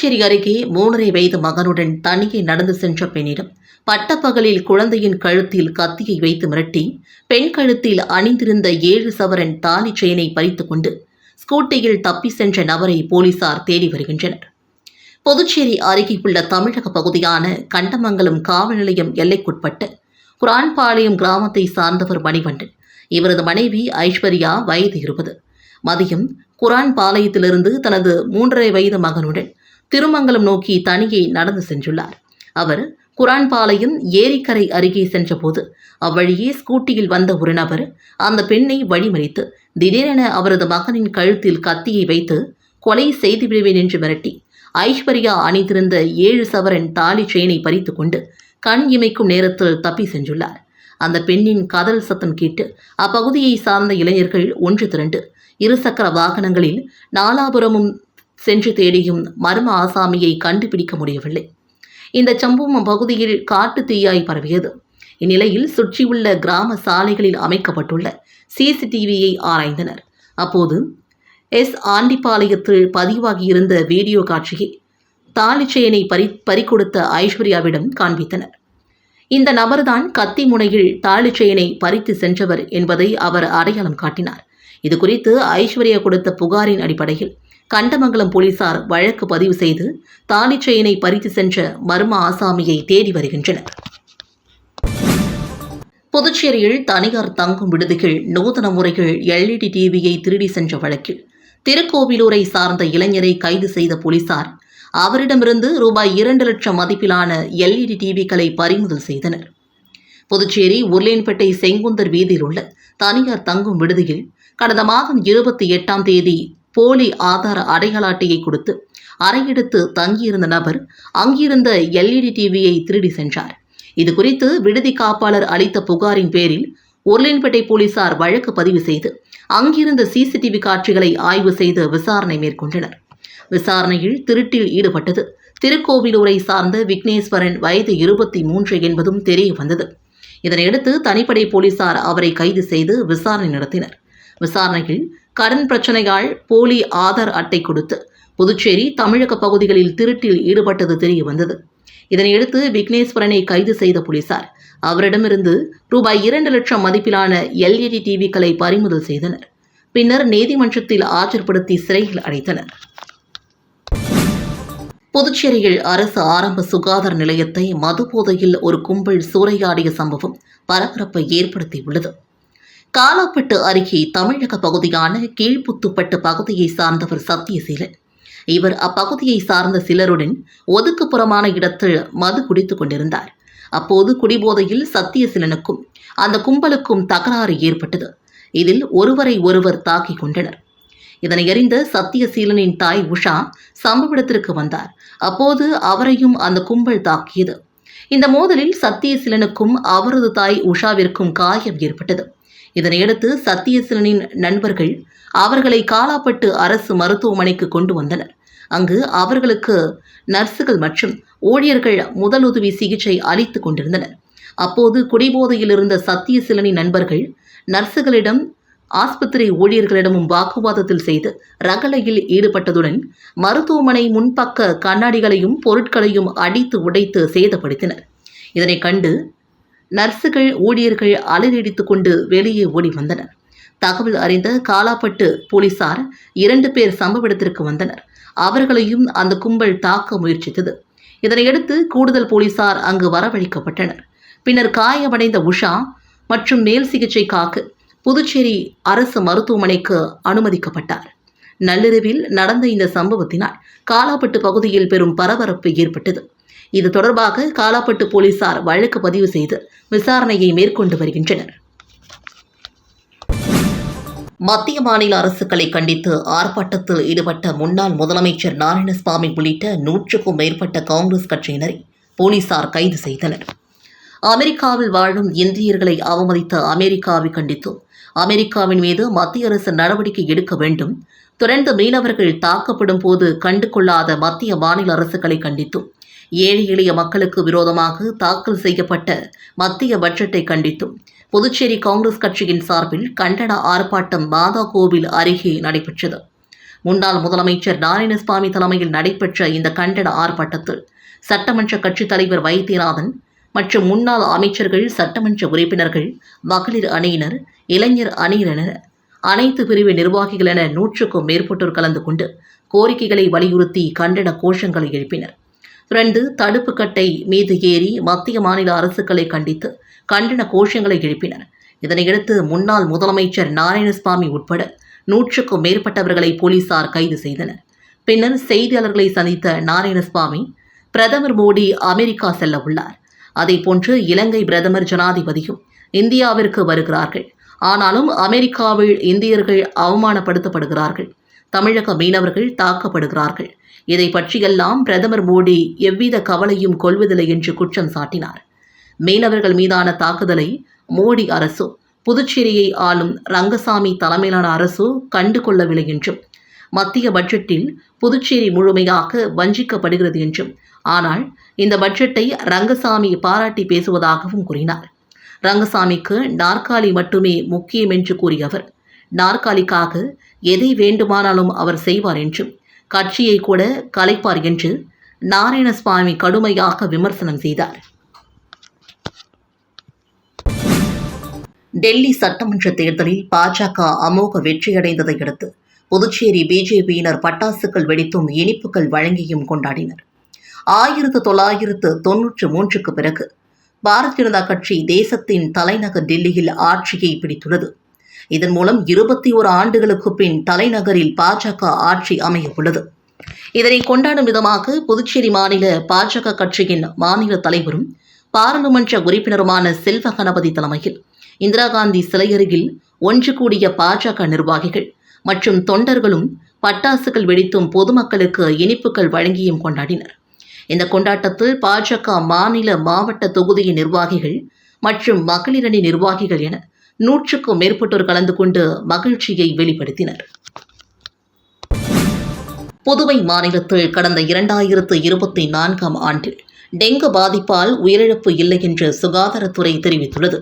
புதுச்சேரி அருகே மூன்றரை வயது மகனுடன் தனியே நடந்து சென்ற பெண்ணிடம் பட்டப்பகலில் குழந்தையின் கழுத்தில் கத்தியை வைத்து மிரட்டி பெண் கழுத்தில் அணிந்திருந்த ஏழு சவரன் தாலி செயினை பறித்துக் கொண்டு ஸ்கூட்டியில் தப்பி சென்ற நபரை போலீசார் தேடி வருகின்றனர். புதுச்சேரி அருகே உள்ள தமிழக பகுதியான கண்டமங்கலம் காவல் நிலையம் எல்லைக்குட்பட்ட குரான்பாளையம் கிராமத்தை சார்ந்தவர் மணிவண்டன் இவரது மனைவி ஐஸ்வர்யா வயது இருபது. மதியம் குரான் பாளையத்திலிருந்து தனது மூன்றரை வயது மகனுடன் திருமங்கலம் நோக்கி தனியே நடந்து சென்றுள்ளார். அவர் குரான்பாளையம் ஏரிக்கரை அருகே சென்றபோது அவ்வழியே ஸ்கூட்டியில் வந்த ஒரு நபர் அந்த பெண்ணை வழிமறித்து திடீரென அவரது மகனின் கழுத்தில் கத்தியை வைத்து கொலை செய்து விடுவேன் என்று மிரட்டி ஐஸ்வர்யா அணிந்திருந்த ஏழு சவரன் தாலி செயினை பறித்து கொண்டு கண் இமைக்கும் நேரத்தில் தப்பி சென்றுள்ளார். அந்த பெண்ணின் கதல் சத்தம் கேட்டு அப்பகுதியை சார்ந்த இளைஞர்கள் ஒன்று திரண்டு இருசக்கர வாகனங்களில் நாலாபுரமும் சென்று தேடியும் மர்ம ஆசாமியை கண்டுபிடிக்க முடியவில்லை. இந்த சம்பவம் பகுதியில் காட்டு தீயாய் பரவியது. இந்நிலையில் சுற்றியுள்ள கிராம சாலைகளில் அமைக்கப்பட்டுள்ள சிசிடிவியை ஆராய்ந்தனர். அப்போது எஸ். ஆண்டிப்பாளையத்தில் பதிவாகியிருந்த வீடியோ காட்சியை தாலிச்செயனை பறி பறிக்கொடுத்த ஐஸ்வர்யாவிடம் காண்பித்தனர். இந்த நபர்தான் கத்தி முனையில் தாலிச்செயனை பறித்து சென்றவர் என்பதை அவர் அடையாளம் காட்டினார். இது குறித்து ஐஸ்வர்யா கொடுத்த புகாரின் அடிப்படையில் கண்டமங்கலம் போலீசார் வழக்கு பதிவு செய்து தாலிச்செயினை பறித்து சென்ற மர்ம ஆசாமியை தேடி வருகின்றனர். புதுச்சேரியில் தனியார் தங்கும் விடுதிகள் நூதன முறைகள் எல்இடி டிவியை திருடி சென்ற வழக்கில் திருக்கோவிலூரை சார்ந்த இளைஞரை கைது செய்த போலீசார் அவரிடமிருந்து ரூபாய் இரண்டு லட்சம் மதிப்பிலான எல்இடி டிவிகளை பறிமுதல் செய்தனர். புதுச்சேரி உருளேன்பேட்டை செங்குந்தர் வீதியில் உள்ள தனியார் தங்கும் விடுதியில் கடந்த மாதம் இருபத்தி எட்டாம் தேதி போலி ஆதார அடையாள அட்டையை கொடுத்து அறையெடுத்து தங்கியிருந்த நபர் அங்கிருந்த எல்இடி டிவியை திருடி சென்றார். இது குறித்து விடுதி காப்பாளர் அளித்த புகாரின் பேரில் உருளையன்பேட்டை போலீசார் வழக்கு பதிவு செய்து அங்கிருந்த சிசிடிவி காட்சிகளை ஆய்வு செய்து விசாரணை மேற்கொண்டனர். விசாரணையில் திருட்டில் ஈடுபட்டது திருக்கோவிலூரை சார்ந்த விக்னேஸ்வரன் வயது இருபத்தி மூன்று என்பதும் தெரிய வந்தது. இதனையடுத்து தனிப்படை போலீசார் அவரை கைது செய்து விசாரணை நடத்தினர். விசாரணையில் கடன் பிரச்சனையால் போலி ஆதார் அட்டை கொடுத்து புதுச்சேரி தமிழக பகுதிகளில் திருட்டில் ஈடுபட்டது தெரிய வந்தது. இதனையடுத்து விக்னேஸ்வரனை கைது செய்த போலீசார் அவரிடமிருந்து ரூபாய் இரண்டு லட்சம் மதிப்பிலான எல்இடி டிவிக்களை பறிமுதல் செய்தனர். பின்னர் நீதிமன்றத்தில் ஆஜர்படுத்தி சிறையில் அடைத்தனர். புதுச்சேரியில் அரசு ஆரம்ப சுகாதார நிலையத்தை மது போதையில் ஒரு கும்பல் சூறையாடிய சம்பவம் பரபரப்பை ஏற்படுத்தியுள்ளது. காலாப்பட்டு அருகே தமிழக பகுதியான கீழ்ப்புத்துப்பட்டு பகுதியை சார்ந்தவர் சத்தியசீலன். இவர் அப்பகுதியை சார்ந்த சிலருடன் ஒதுக்குப்புறமான இடத்தில் மது குடித்து கொண்டிருந்தார். அப்போது குடிபோதையில் சத்தியசீலனுக்கும் அந்த கும்பலுக்கும் தகராறு ஏற்பட்டது. இதில் ஒருவரை ஒருவர் தாக்கிக் கொண்டனர். இதனை அறிந்த சத்தியசீலனின் தாய் உஷா சம்பவ இடத்திற்கு வந்தார். அப்போது அவரையும் அந்த கும்பல் தாக்கியது. இந்த மோதலில் சத்தியசீலனுக்கும் அவரது தாய் உஷாவிற்கும் காயம் ஏற்பட்டது. இதனையடுத்து சத்தியசீலனின் நண்பர்கள் அவர்களை காலாப்பட்டு அரசு மருத்துவமனைக்கு கொண்டு வந்தனர். அங்கு அவர்களுக்கு நர்சுகள் மற்றும் ஊழியர்கள் முதலுதவி சிகிச்சை அளித்து கொண்டிருந்தனர். அப்போது குடிபோதையில் இருந்த சத்தியசீலனின் நண்பர்கள் நர்சுகளிடம் ஆஸ்பத்திரி ஊழியர்களிடமும் வாக்குவாதத்தில் செய்து ரகளையில் ஈடுபட்டதுடன் மருத்துவமனை முன்பக்க கண்ணாடிகளையும் பொருட்களையும் அடித்து உடைத்து சேதப்படுத்தினர். இதனை கண்டு நர்சுகள் ஊழியர்கள் அலறியடித்துக் கொண்டு வெளியே ஓடி வந்தனர். தகவல் அறிந்த காலாப்பட்டு போலீசார் இரண்டு பேர் சம்பவ இடத்திற்கு வந்தனர். அவர்களையும் அந்த கும்பல் தாக்க முயற்சித்தது. இதனையடுத்து கூடுதல் போலீசார் அங்கு வரவழைக்கப்பட்டனர். பின்னர் காயமடைந்த உஷா மற்றும் மேல் சிகிச்சைக்காக புதுச்சேரி அரசு மருத்துவமனைக்கு அனுமதிக்கப்பட்டார். நள்ளிரவில் நடந்த இந்த சம்பவத்தினால் காலாப்பட்டு பகுதியில் பெரும் பரபரப்பு ஏற்பட்டது. இது தொடர்பாக காலாப்பட்டு போலீசார் வழக்கு பதிவு செய்து விசாரணையை மேற்கொண்டு வருகின்றனர். மத்திய மாநில அரசுகளை கண்டித்து ஆர்ப்பாட்டத்தில் ஈடுபட்ட முன்னாள் முதலமைச்சர் நாராயணசாமி உள்ளிட்ட நூற்றுக்கும் மேற்பட்ட காங்கிரஸ் கட்சியினரை போலீசார் கைது செய்தனர். அமெரிக்காவில் வாழும் இந்தியர்களை அவமதித்த அமெரிக்காவை கண்டித்தும் அமெரிக்காவின் மீது மத்திய அரசு நடவடிக்கை எடுக்க வேண்டும் தொடர்ந்து மீனவர்கள் தாக்கப்படும் போது கண்டு கொள்ளாத மத்திய மாநில அரசுகளை கண்டித்தும் ஏழை எளிய மக்களுக்கு விரோதமாக தாக்கல் செய்யப்பட்ட மத்திய பட்ஜெட்டை கண்டித்தும் புதுச்சேரி காங்கிரஸ் கட்சியின் சார்பில் கண்டன ஆர்ப்பாட்டம் மாதா கோவில் அருகே நடைபெற்றது. முன்னாள் முதலமைச்சர் நாராயணசுவாமி தலைமையில் நடைபெற்ற இந்த கண்டன ஆர்ப்பாட்டத்தில் சட்டமன்ற கட்சித் தலைவர் வைத்தியநாதன் மற்றும் முன்னாள் அமைச்சர்கள் சட்டமன்ற உறுப்பினர்கள் மகளிர் அணியினர் இளைஞர் அணியினர் என அனைத்து பிரிவு நிர்வாகிகள் என நூற்றுக்கும் மேற்பட்டோர் கலந்து கொண்டு கோரிக்கைகளை வலியுறுத்தி கண்டன கோஷங்களை எழுப்பினர். ரெண்டு தடுப்பு கட்டை மீது ஏறி மத்திய மாநில அரசுகளை கண்டித்து கண்டன கோஷங்களை எழுப்பினர். இதனையடுத்து முன்னாள் முதலமைச்சர் நாராயணசுவாமி உட்பட நூற்றுக்கும் மேற்பட்டவர்களை போலீசார் கைது செய்தனர். பின்னர் செய்தியாளர்களை சந்தித்த நாராயணசுவாமி பிரதமர் மோடி அமெரிக்கா செல்ல உள்ளார். அதேபோன்று இலங்கை பிரதமர் ஜனாதிபதியும் இந்தியாவிற்கு வருகிறார்கள். ஆனாலும் அமெரிக்காவில் இந்தியர்கள் அவமானப்படுத்தப்படுகிறார்கள். தமிழக மீனவர்கள் தாக்கப்படுகிறார்கள். இதை பற்றியெல்லாம் பிரதமர் மோடி எவ்வித கவலையும் கொள்வதில்லை என்று குற்றம் சாட்டினார். மீனவர்கள் மீதான தாக்குதலை மோடி அரசோ புதுச்சேரியை ஆளும் ரங்கசாமி தலைமையிலான அரசோ கண்டு கொள்ளவில்லை என்றும் மத்திய பட்ஜெட்டில் புதுச்சேரி முழுமையாக வஞ்சிக்கப்படுகிறது என்றும் ஆனால் இந்த பட்ஜெட்டை ரங்கசாமி பாராட்டி பேசுவதாகவும் கூறினார். ரங்கசாமிக்கு நாற்காலி மட்டுமே முக்கியம் என்று கூறிய அவர் நாற்காலிக்காக எதை வேண்டுமானாலும் அவர் செய்வார் என்றும் கட்சியை கூட கலைப்பார் என்று நாராயணசுவாமி கடுமையாக விமர்சனம் செய்தார். டெல்லி சட்டமன்ற தேர்தலில் பாஜக அமோக வெற்றியடைந்ததை அடுத்து புதுச்சேரி பிஜேபியினர் பட்டாசுகள் வெடித்தும் இனிப்புகள் வழங்கியும் கொண்டாடினர். ஆயிரத்து தொள்ளாயிரத்து தொன்னூற்று மூன்றுக்கு பிறகு பாரதிய ஜனதா கட்சி தேசத்தின் தலைநகர் டெல்லியில் ஆட்சியை பிடித்துள்ளது. இதன் மூலம் இருபத்தி ஓரு ஆண்டுகளுக்கு பின் தலைநகரில் பாஜக ஆட்சி அமைய உள்ளது இதனை கொண்டாடும் விதமாக புதுச்சேரி மாநில பாஜக கட்சியின் மாநில தலைவரும் பாராளுமன்ற உறுப்பினருமான செல்வ கணபதி தலைமையில் இந்திரா காந்தி சிலை அருகில் ஒன்று கூடிய பாஜக நிர்வாகிகள் மற்றும் தொண்டர்களும் பட்டாசுகள் வெடித்தும் பொதுமக்களுக்கு இனிப்புகள் வழங்கியும் கொண்டாடினர். இந்த கொண்டாட்டத்தில் பாஜக மாநில மாவட்ட தொகுதியின் நிர்வாகிகள் மற்றும் மகளிரணி நிர்வாகிகள் என நூற்றுக்கும் மேற்பட்டோர் கலந்து கொண்டு மகிழ்ச்சியை வெளிப்படுத்தினர். புதுவை மாநிலத்தில் கடந்த இரண்டாயிரத்து இருபத்தி நான்காம் ஆண்டில் டெங்கு பாதிப்பால் உயிரிழப்பு இல்லை என்று சுகாதாரத்துறை தெரிவித்துள்ளது.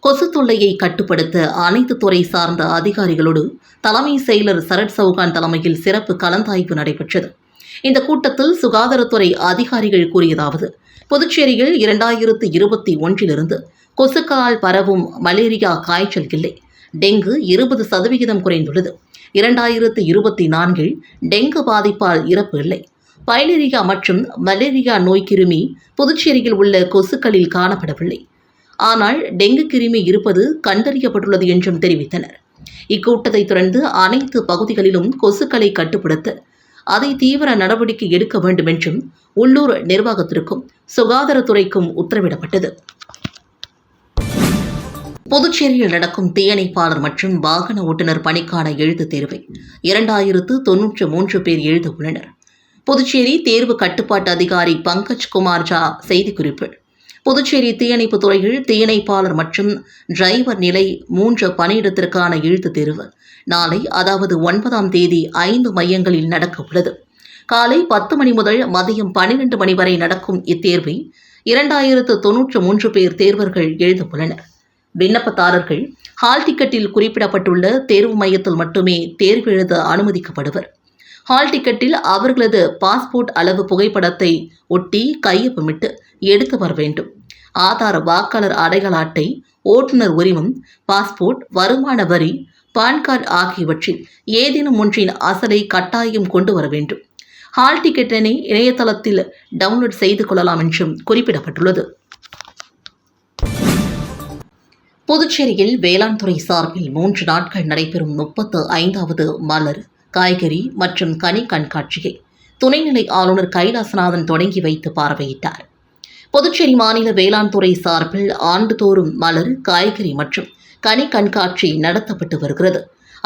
கொசு தொல்லையை கட்டுப்படுத்த அனைத்து துறை சார்ந்த அதிகாரிகளோடு தலைமை செயலர் சரத் சௌகான் தலைமையில் சிறப்பு கலந்தாய்வு நடைபெற்றது. இந்த கூட்டத்தில் சுகாதாரத்துறை அதிகாரிகள் கூறியதாவது புதுச்சேரியில் இரண்டாயிரத்து இருபத்தி ஒன்றிலிருந்து கொசுக்களால் பரவும் மலேரியா காய்ச்சல் இல்லை டெங்கு இருபது சதவிகிதம் குறைந்துள்ளது. இரண்டாயிரத்து இருபத்தி நான்கில் டெங்கு பாதிப்பால் இறப்பு இல்லை. பைலேரியா மற்றும் மலேரியா நோய் கிருமி புதுச்சேரியில் உள்ள கொசுக்களில் காணப்படவில்லை. ஆனால் டெங்கு கிருமி இருப்பது கண்டறியப்பட்டுள்ளது என்றும் தெரிவித்தனர். இக்கூட்டத்தை தொடர்ந்து அனைத்து பகுதிகளிலும் கொசுக்களை கட்டுப்படுத்த அதை தீவிர நடவடிக்கை எடுக்க வேண்டும் என்றும் உள்ளூர் நிர்வாகத்திற்கும் சுகாதாரத்துறைக்கும் உத்தரவிடப்பட்டது. புதுச்சேரியில் நடக்கும் தீயணைப்பாளர் மற்றும் வாகன ஓட்டுநர் பணிக்கான எழுத்துத் தேர்வை இரண்டாயிரத்து தொன்னூற்று மூன்று பேர் எழுத உள்ளனர் புதுச்சேரி தேர்வு கட்டுப்பாட்டு அதிகாரி பங்கஜ் குமார் ஜா செய்திக்குறிப்பு. புதுச்சேரி தீயணைப்பு துறையில் தீயணைப்பாளர் மற்றும் டிரைவர் நிலை மூன்று பணியிடத்திற்கான எழுத்துத் தேர்வு. நாளை அதாவது ஒன்பதாம் தேதி ஐந்து மையங்களில் நடக்க உள்ளது காலை பத்து மணி முதல் மதியம் பன்னிரண்டு மணி வரை நடக்கும் இத்தேர்வை இரண்டாயிரத்து தொன்னூற்று மூன்று பேர் தேர்வர்கள் எழுத உள்ளனர் விண்ணப்பதாரர்கள் ஹால் டிக்கெட்டில் குறிப்பிடப்பட்டுள்ள தேர்வு மையத்தில் மட்டுமே தேர்வு எழுத அனுமதிக்கப்படுவர். ஹால் டிக்கெட்டில் அவர்களது பாஸ்போர்ட் அளவு புகைப்படத்தை ஒட்டி கையொப்பமிட்டு எடுத்து வர வேண்டும். ஆதார் வாக்காளர் அடையாள அட்டை ஓட்டுநர் உரிமம் பாஸ்போர்ட் வருமான வரி பான் கார்டு ஆகியவற்றில் ஏதேனும் ஒன்றின் அசலை கட்டாயம் கொண்டு வர வேண்டும். ஹால் டிக்கெட்டினை இணையதளத்தில் டவுன்லோட் செய்து கொள்ளலாம் என்றும் குறிப்பிடப்பட்டுள்ளது. புதுச்சேரியில் வேளாண் துறை சார்பில் மூன்று நாட்கள் நடைபெறும் முப்பத்து ஐந்தாவது மலர் காய்கறி மற்றும் கனி கண்காட்சியை துணைநிலை ஆளுநர் கைலாசநாதன் தொடங்கி வைத்து பார்வையிட்டார். புதுச்சேரி மாநில வேளாண் துறை சார்பில் ஆண்டுதோறும் மலர் காய்கறி மற்றும் கனி கண்காட்சி நடத்தப்பட்டு வருகிறது.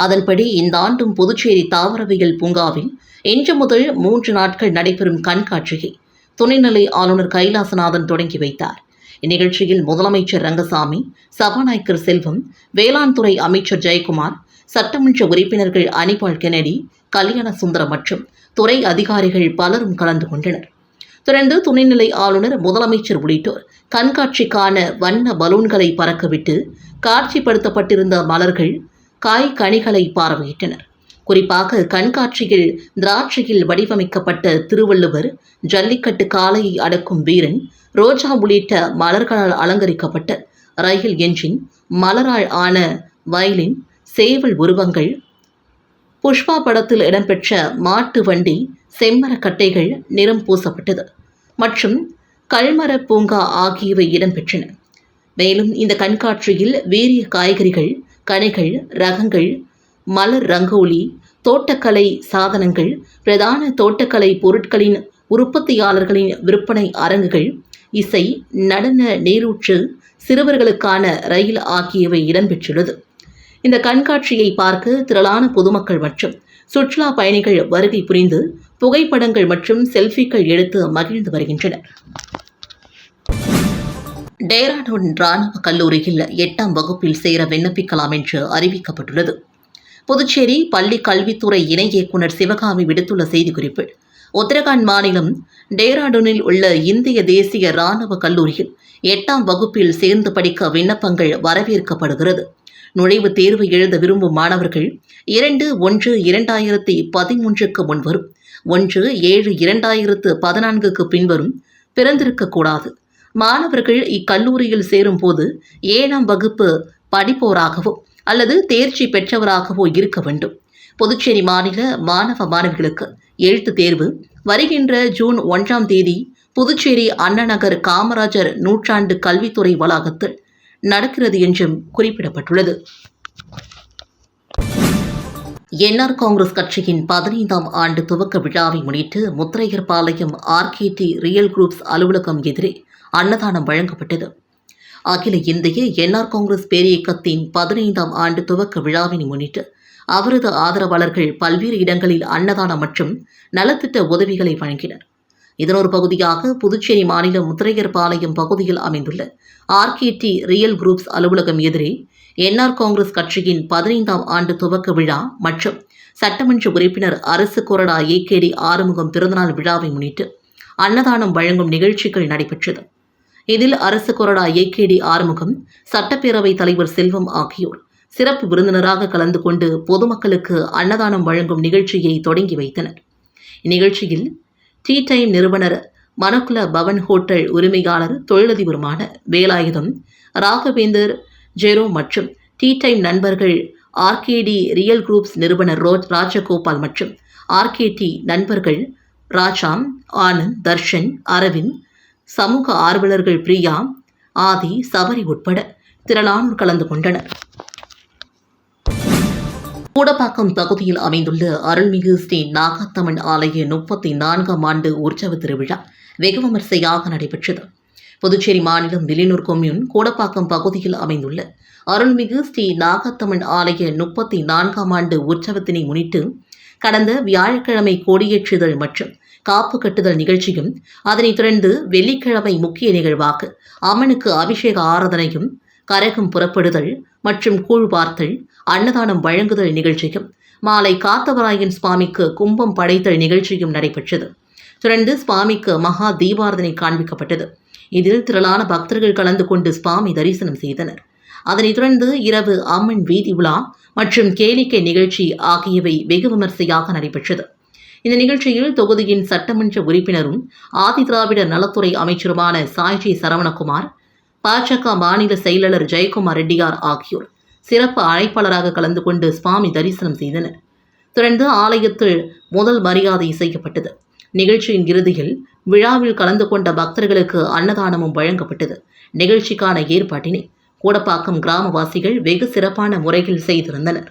அதன்படி இந்த ஆண்டும் புதுச்சேரி தாவரவியல் பூங்காவில் இன்று முதல் மூன்று நாட்கள் நடைபெறும் கண்காட்சியை துணைநிலை ஆளுநர் கைலாசநாதன் தொடங்கி வைத்தார். இந்நிகழ்ச்சியில் முதலமைச்சர் ரங்கசாமி சபாநாயகர் செல்வம் வேளாண் துறை அமைச்சர் ஜெயக்குமார் சட்டமன்ற உறுப்பினர்கள் அனிபால் கெனடி கல்யாண சுந்தரம் மற்றும் துறை அதிகாரிகள் பலரும் கலந்து கொண்டனர். தொடர்ந்து துணைநிலை ஆளுநர் முதலமைச்சர் உள்ளிட்டோர் கண்காட்சிக்கான வண்ண பலூன்களை பறக்கவிட்டு காட்சிப்படுத்தப்பட்டிருந்த மலர்கள் காய் கனிகளை பார்வையிட்டனர். குறிப்பாக கண்காட்சியில் திராட்சையில் வடிவமைக்கப்பட்ட திருவள்ளுவர் ஜல்லிக்கட்டு காளையை அடக்கும் வீரன் ரோஜா உள்ளிட்ட மலர்களால் அலங்கரிக்கப்பட்ட ரயில் என்ஜின் மலரால் ஆன வயலின் சேவல் உருவங்கள் புஷ்பா படத்தில் இடம்பெற்ற மாட்டு வண்டி செம்மரக்கட்டைகள் நிறம் பூசப்பட்டது மற்றும் கல்மர பூங்கா ஆகியவை இடம்பெற்றன. மேலும் இந்த கண்காட்சியில் வீரிய காய்கறிகள் கனிகள் ரகங்கள் மலர் ரங்கோலி தோட்டக்கலை சாதனங்கள் பிரதான தோட்டக்கலை பொருட்களின் உற்பத்தியாளர்களின் விற்பனை அரங்குகள் இசை நடன நீரூற்று சிறுவர்களுக்கான ரயில் ஆகியவை இடம்பெற்றுள்ளது. இந்த கண்காட்சியை பார்க்க திரளான பொதுமக்கள் மற்றும் சுற்றுலா பயணிகள் வருகை புரிந்து புகைப்படங்கள் மற்றும் செல்ஃபிகள் எடுத்து மகிழ்ந்து வருகின்றனர். டேராடூன் ராணுவ கல்லூரியில் எட்டாம் வகுப்பில் சேர விண்ணப்பிக்கலாம் என்று அறிவிக்கப்பட்டுள்ளது. புதுச்சேரி பள்ளி கல்வித்துறை இணை இயக்குநர் சிவகாமி விடுத்துள்ள செய்திக்குறிப்பில் உத்தரகாண்ட் மாநிலம் டேராடூனில் உள்ள இந்திய தேசிய ராணுவ கல்லூரியில் எட்டாம் வகுப்பில் சேர்ந்து படிக்க விண்ணப்பங்கள் வரவேற்கப்படுகிறது. நுழைவுத் தேர்வு எழுத விரும்பும் மாணவர்கள் இரண்டு ஒன்று இரண்டாயிரத்தி பதிமூன்றுக்கு முன்வரும் ஒன்று ஏழு இரண்டாயிரத்து பதினான்குக்கு பின்வரும் பிறந்திருக்கக்கூடாது மாணவர்கள் இக்கல்லூரியில் சேரும்போது ஏழாம் வகுப்பு படிப்போராகவோ அல்லது தேர்ச்சி பெற்றவராகவோ இருக்க வேண்டும். புதுச்சேரி மாநில மாணவ மாணவிகளுக்கு எழுத்து தேர்வு. வருகின்ற ஜூன் ஒன்றாம் தேதி புதுச்சேரி அண்ணாநகர் காமராஜர் நூற்றாண்டு கல்வித்துறை வளாகத்தில் நடக்கிறது என்றும் குறிப்பிடப்பட்டுள்ளது. என்ஆர் காங்கிரஸ் கட்சியின் பதினைந்தாம் ஆண்டு துவக்க விழாவை முன்னிட்டு முத்திரையர்பாளையம் ஆர்கேடி ரியல் குரூப்ஸ் அலுவலகம் எதிரே அன்னதானம் வழங்கப்பட்டது. அகில இந்திய என்ஆர் காங்கிரஸ் பேரியக்கத்தின் பதினைந்தாம் ஆண்டு துவக்க விழாவினை முன்னிட்டு அவரது ஆதரவாளர்கள் பல்வேறு இடங்களில் அன்னதானம் மற்றும் நலத்திட்ட உதவிகளை வழங்கினர். இதனொரு பகுதியாக புதுச்சேரி மாநிலம் முத்திரையர்பாளையம் பகுதியில் அமைந்துள்ள ஆர்கேடி ரியல் குரூப்ஸ் அலுவலகம் எதிரே என்ஆர் காங்கிரஸ் கட்சியின் பதினைந்தாம் ஆண்டு துவக்க விழா மற்றும் சட்டமன்ற உறுப்பினர் அரசு கொறடா ஏகேடி ஆறுமுகம் பிறந்தநாள் விழாவை முன்னிட்டு அன்னதானம் வழங்கும் நிகழ்ச்சிகள் நடைபெற்றது. இதில் அரசு கொறடா ஏகேடி ஆறுமுகம் சட்டப்பேரவைத் தலைவர் செல்வம் ஆகியோர் சிறப்பு விருந்தினராக கலந்து கொண்டு பொதுமக்களுக்கு அன்னதானம் வழங்கும் நிகழ்ச்சியை தொடங்கி வைத்தனர். இந்நிகழ்ச்சியில் டீ டைம் நிறுவனர் மனக்குல பவன் ஹோட்டல் உரிமையாளர் தொழிலதிபருமான வேலாயுதம் ராகவேந்தர் ஜெரோ மற்றும் டீ டைம் நண்பர்கள் ஆர்கேடி ரியல் குரூப்ஸ் நிறுவனர் ரோட் ராஜகோபால் மற்றும் ஆர்கேடி நண்பர்கள் ராஜாம் ஆனந்த் தர்ஷன் அரவிந்த் சமூக ஆர்வலர்கள் பிரியா ஆதி சபரி உட்பட திரளானோர் கலந்து கொண்டனர். கூடப்பாக்கம் பகுதியில் அமைந்துள்ள அருள்மிகு ஸ்ரீ நாகத்தமன் ஆலய முப்பத்தி நான்காம் ஆண்டு உற்சவ திருவிழா வெகு விமர்சையாக நடைபெற்றது. புதுச்சேரி மாநிலம் வில்லியனூர் கொம்யூன் கூடப்பாக்கம் பகுதியில் அமைந்துள்ள அருள்மிகு ஸ்ரீ நாகாத்தம்மன் ஆலய முப்பத்தி நான்காம் ஆண்டு உற்சவத்தினை முன்னிட்டு கடந்த வியாழக்கிழமை கொடியேற்றுதல் மற்றும் காப்பு கட்டுதல் நிகழ்ச்சியும் அதனைத் தொடர்ந்து வெள்ளிக்கிழமை முக்கிய நிகழ்வாக அம்மனுக்கு அபிஷேக ஆராதனையும் கரகம் புறப்படுதல் மற்றும் கூழ்வார்த்தல் அன்னதானம் வழங்குதல் நிகழ்ச்சியும் மாலை காத்தவராயன் சுவாமிக்கு கும்பம் படைத்தல் நிகழ்ச்சியும் நடைபெற்றது. தொடர்ந்து சுவாமிக்கு மகா தீபாரதனை காண்பிக்கப்பட்டது. இதில் திரளான பக்தர்கள் கலந்து கொண்டு சுவாமி தரிசனம் செய்தனர். அதனைத் தொடர்ந்து இரவு அம்மன் வீதி உலா மற்றும் கேளிக்கை நிகழ்ச்சி ஆகியவை வெகு விமர்சையாக நடைபெற்றது. இந்த நிகழ்ச்சியில் தொகுதியின் சட்டமன்ற உறுப்பினரும் ஆதிதிராவிட நலத்துறை அமைச்சருமான சாய்ஜி சரவணகுமார் பாஜக மாநில செயலாளர் ஜெயக்குமார் ரெட்டியார் ஆகியோர் சிறப்பு அழைப்பாளராக கலந்து கொண்டு சுவாமி தரிசனம் செய்தனர். தொடர்ந்து ஆலயத்தில் முதல் மரியாதை செய்யப்பட்டது நிகழ்ச்சியின் இறுதியில் விழாவில் கலந்து கொண்ட பக்தர்களுக்கு அன்னதானமும் வழங்கப்பட்டது. நிகழ்ச்சிக்கான ஏற்பாட்டினை கூடப்பாக்கம் கிராமவாசிகள் வெகு சிறப்பான முறையில் செய்திருந்தனர்.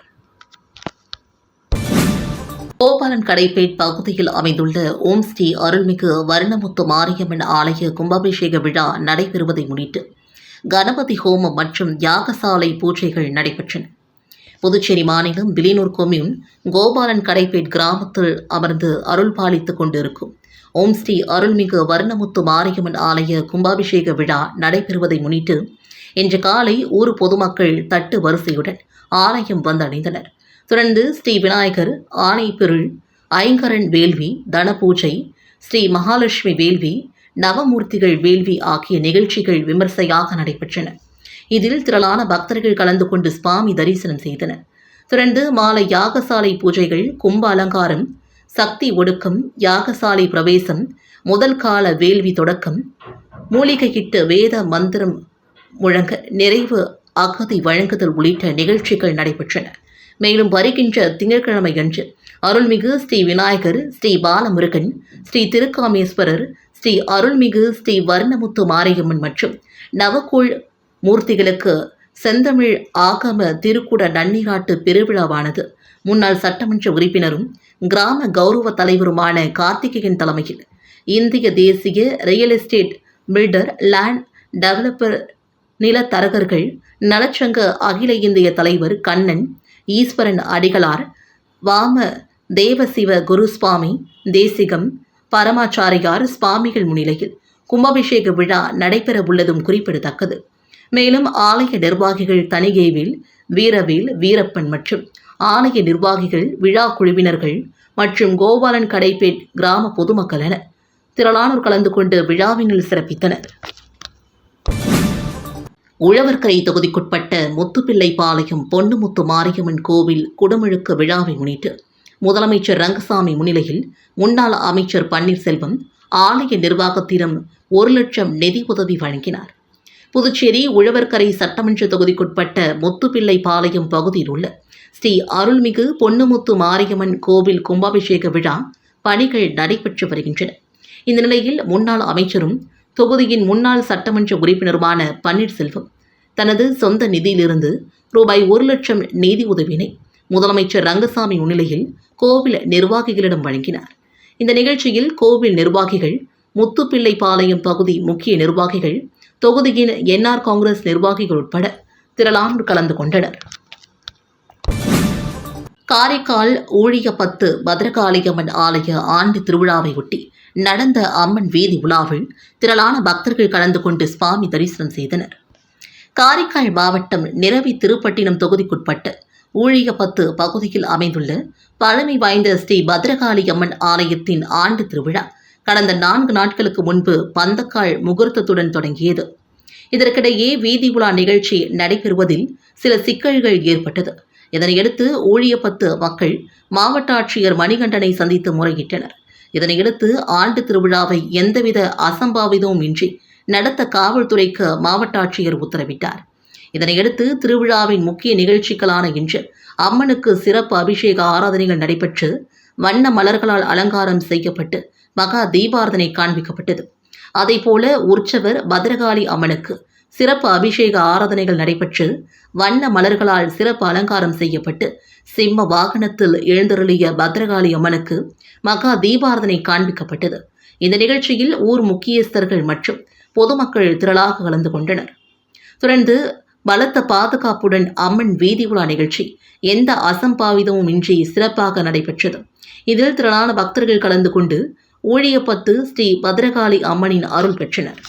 கோபாலன் கடைப்பேட் பகுதியில் அமைந்துள்ள ஓம் ஸ்ரீ அருள்மிகு வர்ணமுத்து மாரியம்மன் ஆலய கும்பாபிஷேக விழா நடைபெறுவதை முன்னிட்டு கணபதி ஹோமம் மற்றும் யாகசாலை பூஜைகள் நடைபெற்றன. புதுச்சேரி மாநிலம் விலினூர் கொம்யூன் கோபாலன் கடைப்பேட் கிராமத்தில் அமர்ந்து அருள் பாலித்துக் கொண்டிருக்கும். ஓம் ஸ்ரீ அருள்மிகு வர்ணமுத்து மாரியம்மன் ஆலய கும்பாபிஷேக விழா நடைபெறுவதை முன்னிட்டு இன்று காலை ஊர் பொதுமக்கள் தட்டு வரிசையுடன் ஆலயம் வந்தடைந்தனர். தொடர்ந்து ஸ்ரீ விநாயகர் ஆனைப்பெருள் ஐங்கரன் வேள்வி தனபூஜை ஸ்ரீ மகாலட்சுமி வேள்வி நவமூர்த்திகள் வேள்வி ஆகிய நிகழ்ச்சிகள் விமர்சையாக நடைபெற்றன. இதில் திரளான பக்தர்கள் கலந்து கொண்டு சுவாமி தரிசனம் செய்தனர். தொடர்ந்து மாலை யாகசாலை பூஜைகள் கும்ப அலங்காரம் சக்தி ஒடுக்கம் யாகசாலை பிரவேசம் முதல் கால வேள்வி தொடக்கம் மூலிகையிட்டு வேத மந்திரம் முழங்க நிறைவு அகதி வழங்குதல் உள்ளிட்ட நிகழ்ச்சிகள் நடைபெற்றன. மேலும் வருகின்ற திங்கட்கிழமையன்று அருள்மிகு ஸ்ரீ விநாயகர் ஸ்ரீ பாலமுருகன் ஸ்ரீ திருக்காமேஸ்வரர் ஸ்ரீ அருள்மிகு ஸ்ரீ வர்ணமுத்து மாரியம்மன் மற்றும் நவகோள் மூர்த்திகளுக்கு செந்தமிழ் ஆகம திருக்குட நன்னிகாட்டு பெருவிழாவானது. முன்னாள் சட்டமன்ற உறுப்பினரும் கிராம கௌரவ தலைவருமான கார்த்திகேயன் தலைமையில் இந்திய தேசிய real estate builder land developer நிலத்தரகர்கள் நலச்சங்க அகில இந்திய தலைவர் கண்ணன் ஈஸ்வரன் அடிகளார் வாம தேவசிவ குருஸ்வாமி தேசிகம் பரமாச்சாரியார் சுவாமிகள் முன்னிலையில் கும்பாபிஷேக விழா நடைபெற உள்ளதும் குறிப்பிடத்தக்கது. மேலும் ஆலய நிர்வாகிகள் தனிகேவில் வீரவேல் வீரப்பன் மற்றும் ஆலய நிர்வாகிகள் விழா குழுவினர்கள் மற்றும் கோபாலன் கடைப்பேட் கிராம பொதுமக்கள் என திரளானோர் கலந்து கொண்டு விழாவினில் சிறப்பித்தனர். உழவர்கரை தொகுதிக்குட்பட்ட முத்துப்பிள்ளை பாளையம் பொன்னுமுத்து மாரியம்மன் கோவில் குடமுழுக்கு விழாவை முன்னிட்டு முதலமைச்சர் ரங்கசாமி முன்னிலையில் முன்னாள் அமைச்சர் பன்னீர்செல்வம் ஆலய நிர்வாகத்திடம் ஒரு லட்சம் நிதி உதவி வழங்கினார். புதுச்சேரி உழவர்கரை சட்டமன்ற தொகுதிக்குட்பட்ட முத்துப்பிள்ளை பாளையம் பகுதியில் உள்ள ஸ்ரீ அருள்மிகு பொன்னுமுத்து மாரியம்மன் கோவில் கும்பாபிஷேக விழா பணிகள் நடைபெற்று வருகின்றன. இந்த நிலையில் முன்னாள் அமைச்சரும் தொகுதியின் முன்னாள் சட்டமன்ற உறுப்பினருமான பன்னீர்செல்வம் தனது சொந்த நிதியிலிருந்து ரூபாய் ஒரு லட்சம் நிதி உதவினை முதலமைச்சர் ரங்கசாமி முன்னிலையில் கோவில் நிர்வாகிகளிடம் வழங்கினார். இந்த நிகழ்ச்சியில் கோவில் நிர்வாகிகள் முத்துப்பிள்ளைப்பாளையம் பகுதி முக்கிய நிர்வாகிகள் தொகுதியின் என்ஆர் காங்கிரஸ் நிர்வாகிகள் உட்பட திரளானோர் கலந்து கொண்டனர். காரைக்கால் ஊழியப்பத்து பத்ரகாளியம்மன் ஆலய ஆண்டு திருவிழாவையொட்டி நடந்த அம்மன் வீதி உலாவில் திரளான பக்தர்கள் கலந்து கொண்டு சுவாமி தரிசனம் செய்தனர். காரைக்கால் மாவட்டம் நிரவி திருப்பட்டினம் தொகுதிக்குட்பட்ட ஊழியப்பத்து பகுதியில் அமைந்துள்ள பழமை வாய்ந்த ஸ்ரீ பத்ரகாளி அம்மன் ஆலயத்தின் ஆண்டு திருவிழா கடந்த நான்கு நாட்களுக்கு முன்பு பந்தக்கால் முகூர்த்தத்துடன் தொடங்கியது. இதற்கிடையே வீதி உலா நிகழ்ச்சி நடைபெறுவதில் சில சிக்கல்கள் ஏற்பட்டது. இதனையடுத்து ஊழியப்பத்து மக்கள் மாவட்ட ஆட்சியர் மணிகண்டனை சந்தித்து முறையிட்டனர். இதனையடுத்து ஆண்டு திருவிழாவை எந்தவித அசம்பாவிதமும் இன்றி நடத்த காவல்துறைக்கு மாவட்ட ஆட்சியர் உத்தரவிட்டார். இதனையடுத்து திருவிழாவின் முக்கிய நிகழ்ச்சிகளான இன்று அம்மனுக்கு சிறப்பு அபிஷேக ஆராதனைகள் நடைபெற்று வண்ண மலர்களால் அலங்காரம் செய்யப்பட்டு மகா தீபாரதனை காண்பிக்கப்பட்டது. அதேபோல உற்சவர் பத்ரகாளி அம்மனுக்கு சிறப்பு அபிஷேக ஆராதனைகள் நடைபெற்று வண்ண மலர்களால் சிறப்பு அலங்காரம் செய்யப்பட்டு சிம்ம வாகனத்தில் எழுந்தருளிய பத்ரகாளி அம்மனுக்கு மகா தீபாரதனை காண்பிக்கப்பட்டது. இந்த நிகழ்ச்சியில் ஊர் முக்கியஸ்தர்கள் மற்றும் பொதுமக்கள் திரளாக கலந்து கொண்டனர். தொடர்ந்து பலத்த பாதுகாப்புடன் அம்மன் வீதி உலா நிகழ்ச்சி எந்த அசம்பாவிதமும் இன்றி சிறப்பாக நடைபெற்றது. இதில் திரளான பக்தர்கள் கலந்து கொண்டு ஊழியப்பத்து ஸ்ரீ பத்ரகாளி அம்மனின் அருள் பெற்றனர்.